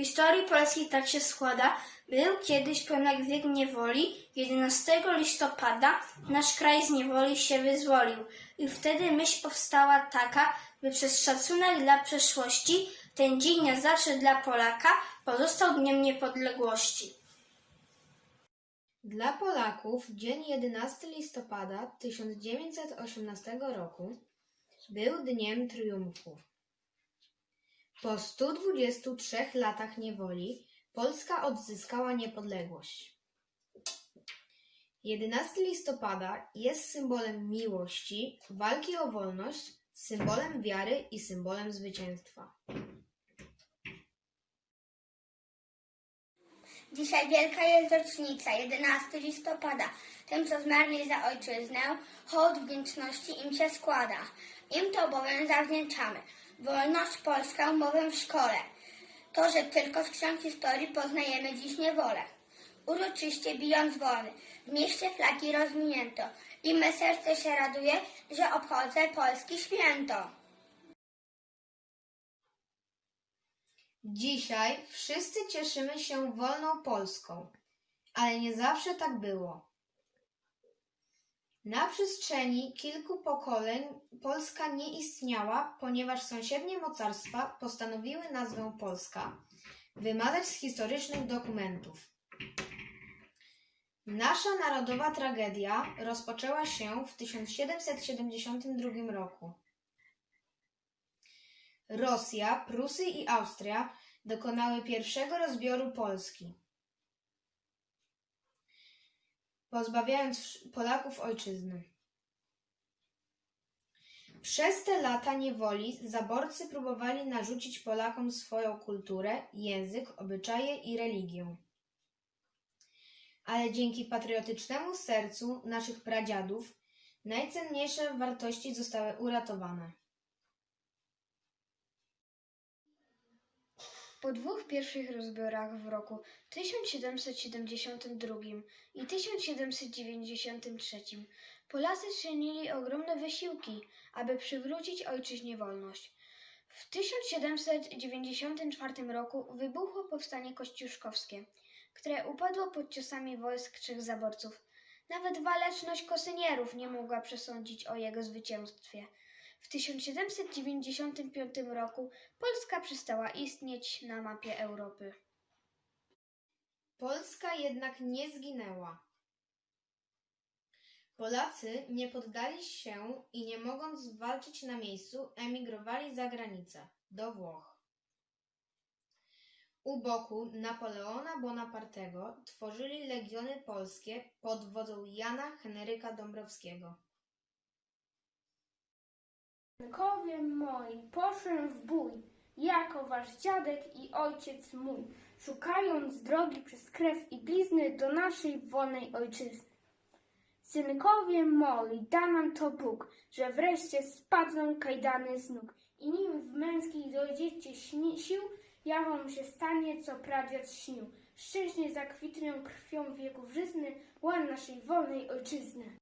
Historii polskiej tak się składa. Był kiedyś pewien wiek niewoli. 11 listopada nasz kraj z niewoli się wyzwolił. I wtedy myśl powstała taka, by przez szacunek dla przeszłości ten dzień na zawsze dla Polaka pozostał dniem niepodległości. Dla Polaków dzień 11 listopada 1918 roku był dniem triumfu. Po 123 latach niewoli Polska odzyskała niepodległość. 11 listopada jest symbolem miłości, walki o wolność, symbolem wiary i symbolem zwycięstwa. Dzisiaj wielka jest rocznica, 11 listopada. Tym, co zmarli za ojczyznę, hołd wdzięczności im się składa. Im to bowiem zawdzięczamy. Wolność polską bowiem w szkole. To, że tylko z ksiąg historii poznajemy dziś niewolę. Uroczyście bijąc wolny, w mieście flagi rozwinięto. I me serce się raduje, że obchodzę polski święto. Dzisiaj wszyscy cieszymy się wolną Polską, ale nie zawsze tak było. Na przestrzeni kilku pokoleń Polska nie istniała, ponieważ sąsiednie mocarstwa postanowiły nazwę Polska wymazać z historycznych dokumentów. Nasza narodowa tragedia rozpoczęła się w 1772 roku. Rosja, Prusy i Austria dokonały pierwszego rozbioru Polski, pozbawiając Polaków ojczyzny. Przez te lata niewoli zaborcy próbowali narzucić Polakom swoją kulturę, język, obyczaje i religię. Ale dzięki patriotycznemu sercu naszych pradziadów najcenniejsze wartości zostały uratowane. Po dwóch pierwszych rozbiorach w roku 1772 i 1793 Polacy czynili ogromne wysiłki, aby przywrócić ojczyźnie wolność. W 1794 roku wybuchło powstanie kościuszkowskie, które upadło pod ciosami wojsk trzech zaborców. Nawet waleczność kosynierów nie mogła przesądzić o jego zwycięstwie. W 1795 roku Polska przestała istnieć na mapie Europy. Polska jednak nie zginęła. Polacy nie poddali się i nie mogąc walczyć na miejscu, emigrowali za granicę, do Włoch. U boku Napoleona Bonapartego tworzyli legiony polskie pod wodzą Jana Henryka Dąbrowskiego. Synkowie moi, poszłem w bój, jako wasz dziadek i ojciec mój, szukając drogi przez krew i blizny do naszej wolnej ojczyzny. Synkowie moi, da nam to Bóg, że wreszcie spadną kajdany z nóg i nim w męskiej dojdziecie sił, ja wam się stanie, co pradziad śnił. Szczęśnie zakwitną krwią wieków żyzny, łan naszej wolnej ojczyzny.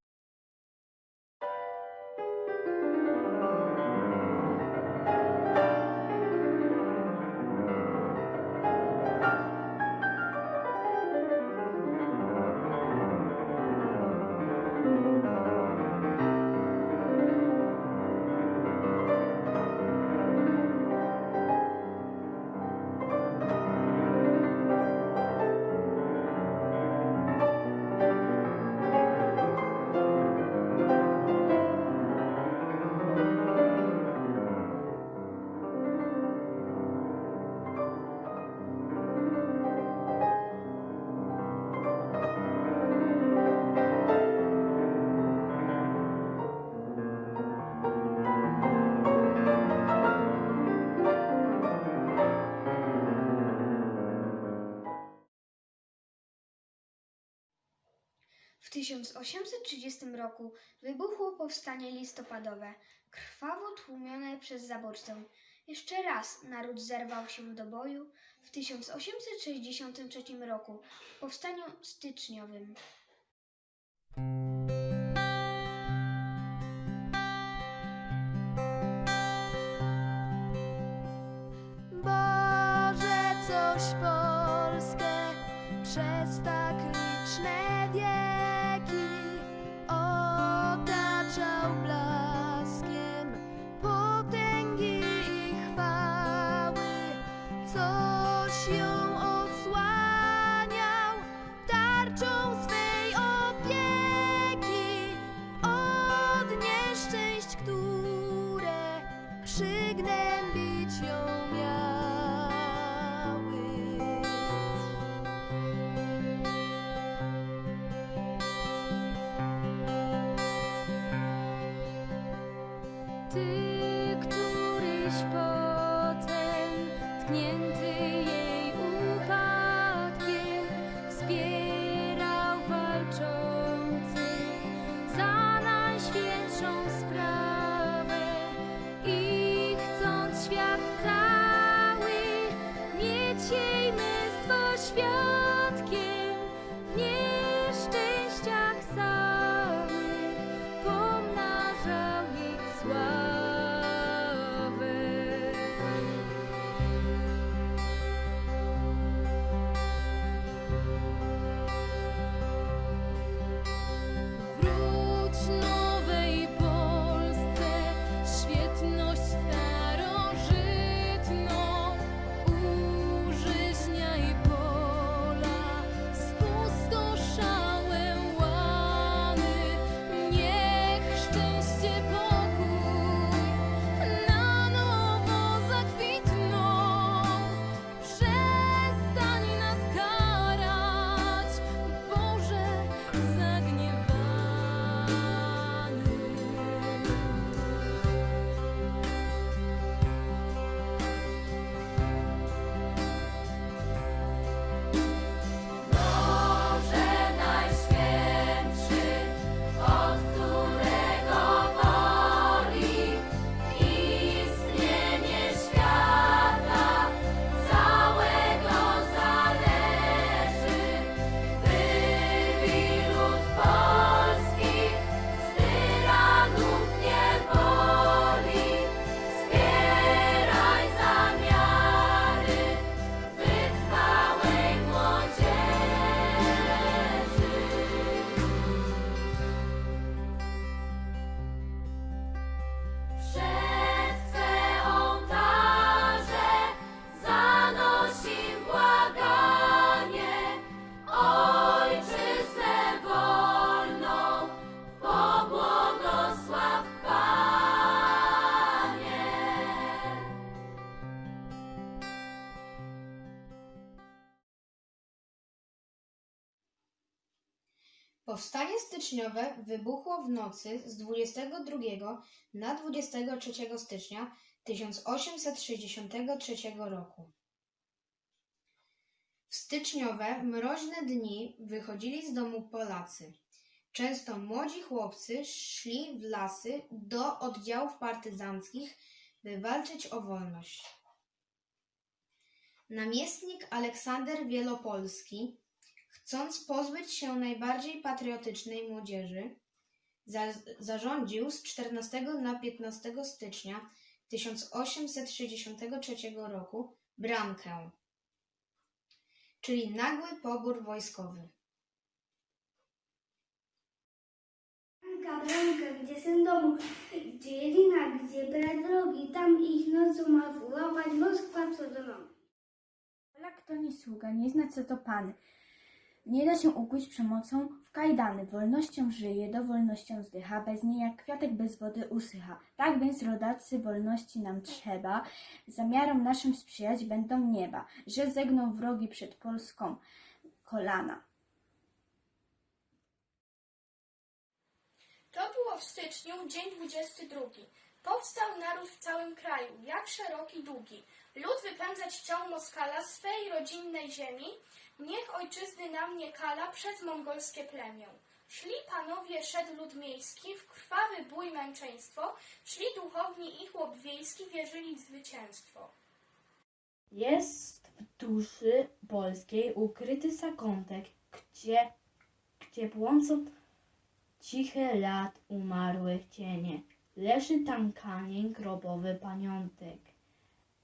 1830 roku wybuchło powstanie listopadowe, krwawo tłumione przez zaborcę. Jeszcze raz naród zerwał się do boju w 1863 roku w powstaniu styczniowym. Magnet. Mieć jej męstwo świadkiem w nieszczęściach styczniowe wybuchło w nocy z 22 na 23 stycznia 1863 roku. W styczniowe, mroźne dni wychodzili z domu Polacy. Często młodzi chłopcy szli w lasy do oddziałów partyzanckich, by walczyć o wolność. Namiestnik Aleksander Wielopolski Chcąc pozbyć się najbardziej patriotycznej młodzieży, za, zarządził z 14 na 15 stycznia 1863 roku brankę, czyli nagły pobór wojskowy. Branka, branka, gdzie syn domu, gdzie jedyna, gdzie brać drogi, tam ich nocą ma furować Moskwa co do nocy. Polak to nie sługa, nie zna co to pan. Nie da się ukuć przemocą w kajdany. Wolnością żyje, do wolnością zdycha, bez niej jak kwiatek bez wody usycha. Tak więc rodacy wolności nam trzeba, zamiarom naszym sprzyjać będą nieba, że zegną wrogi przed Polską kolana. To było w styczniu, dzień 22. Powstał naród w całym kraju, jak szeroki, długi. Lud wypędzać chciał Moskala z swej rodzinnej ziemi, niech ojczyzny nam nie kala przez mongolskie plemię. Szli panowie, szedł lud miejski, w krwawy bój męczeństwo, szli duchowni i chłop wiejski, wierzyli w zwycięstwo. Jest w duszy polskiej ukryty zakątek, gdzie, gdzie błądzą ciche lat umarłych cienie. Leży tam kamień grobowy pamiątek,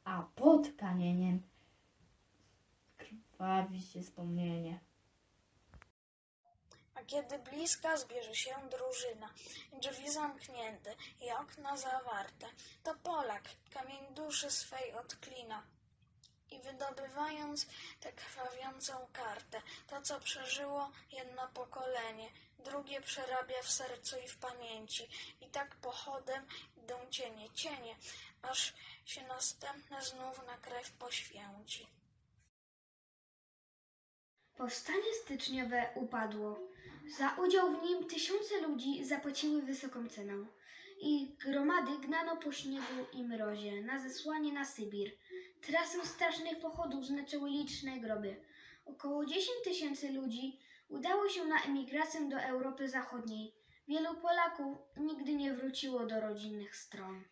a pod kamieniem krwawi się wspomnienie. A kiedy bliska zbierze się drużyna, drzwi zamknięte i okna zawarte, to Polak kamień duszy swej odklina. I wydobywając tę krwawiącą kartę, to co przeżyło jedno pokolenie, drugie przerabia w sercu i w pamięci. I tak pochodem idą cienie, cienie, aż się następne znów na krew poświęci. Powstanie styczniowe upadło. Za udział w nim tysiące ludzi zapłaciły wysoką cenę. I gromady gnano po śniegu i mrozie na zesłanie na Sybir. Trasę strasznych pochodów znaczyły liczne groby. Około 10 tysięcy ludzi udało się na emigrację do Europy Zachodniej. Wielu Polaków nigdy nie wróciło do rodzinnych stron.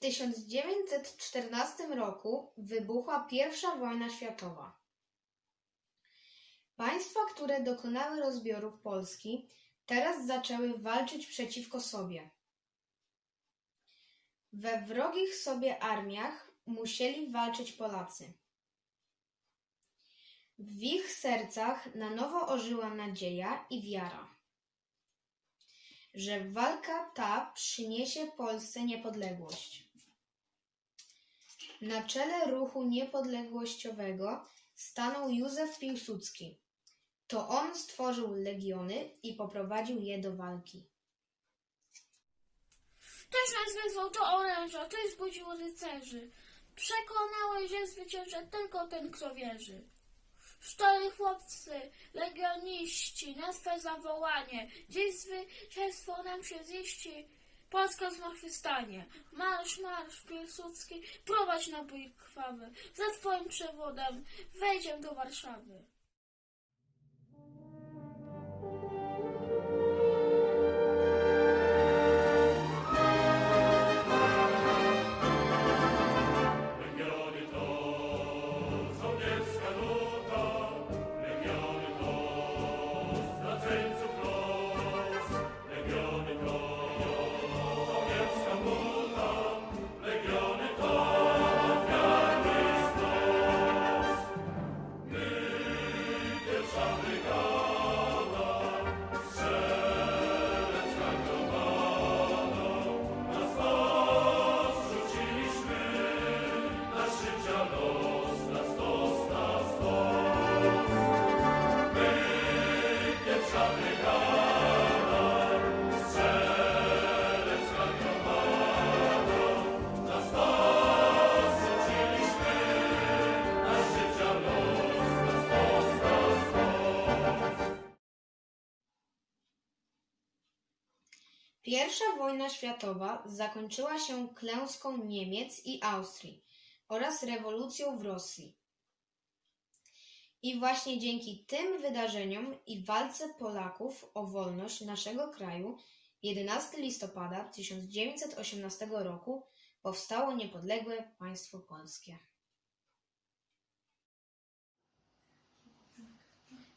W 1914 roku wybuchła I wojna światowa. Państwa, które dokonały rozbiorów Polski, teraz zaczęły walczyć przeciwko sobie. We wrogich sobie armiach musieli walczyć Polacy. W ich sercach na nowo ożyła nadzieja i wiara, że walka ta przyniesie Polsce niepodległość. Na czele ruchu niepodległościowego stanął Józef Piłsudski. To on stworzył legiony i poprowadził je do walki. Też nas wezwał do oręża, to jest budziło rycerzy. Przekonałeś, że zwycięży tylko ten, kto wierzy. Sztoli chłopcy, legioniści, na swe zawołanie, gdzieś zwycięstwo nam się ziści, Polska zmartwychwstanie. Marsz, marsz, Piłsudski, prowadź na bój krwawy, za twoim przewodem wejdziemy do Warszawy. Pierwsza wojna światowa zakończyła się klęską Niemiec i Austrii oraz rewolucją w Rosji. I właśnie dzięki tym wydarzeniom i walce Polaków o wolność naszego kraju 11 listopada 1918 roku powstało niepodległe państwo polskie.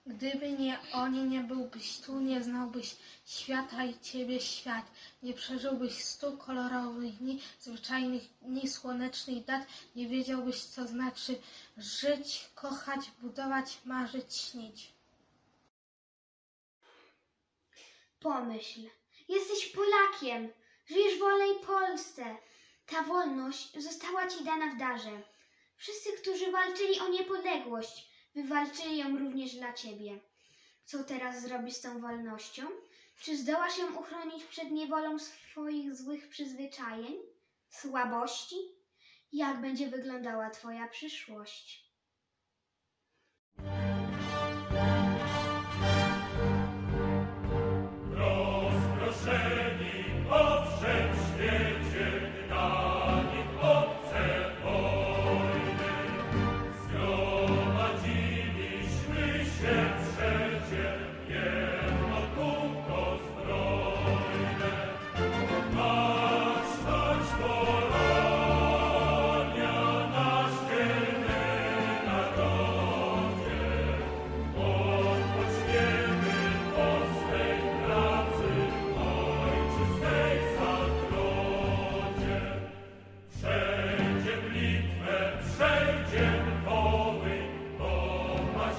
Gdyby nie oni, nie byłbyś tu, nie znałbyś świata i ciebie świat. Nie przeżyłbyś stu kolorowych dni, zwyczajnych dni słonecznych dat. Nie wiedziałbyś, co znaczy żyć, kochać, budować, marzyć, śnić. Pomyśl, jesteś Polakiem, żyjesz w wolnej Polsce. Ta wolność została ci dana w darze. Wszyscy, którzy walczyli o niepodległość, wywalczyli ją również dla ciebie. Co teraz zrobisz z tą wolnością? Czy zdołasz ją uchronić przed niewolą swoich złych przyzwyczajeń, słabości? Jak będzie wyglądała twoja przyszłość?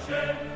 Hashem.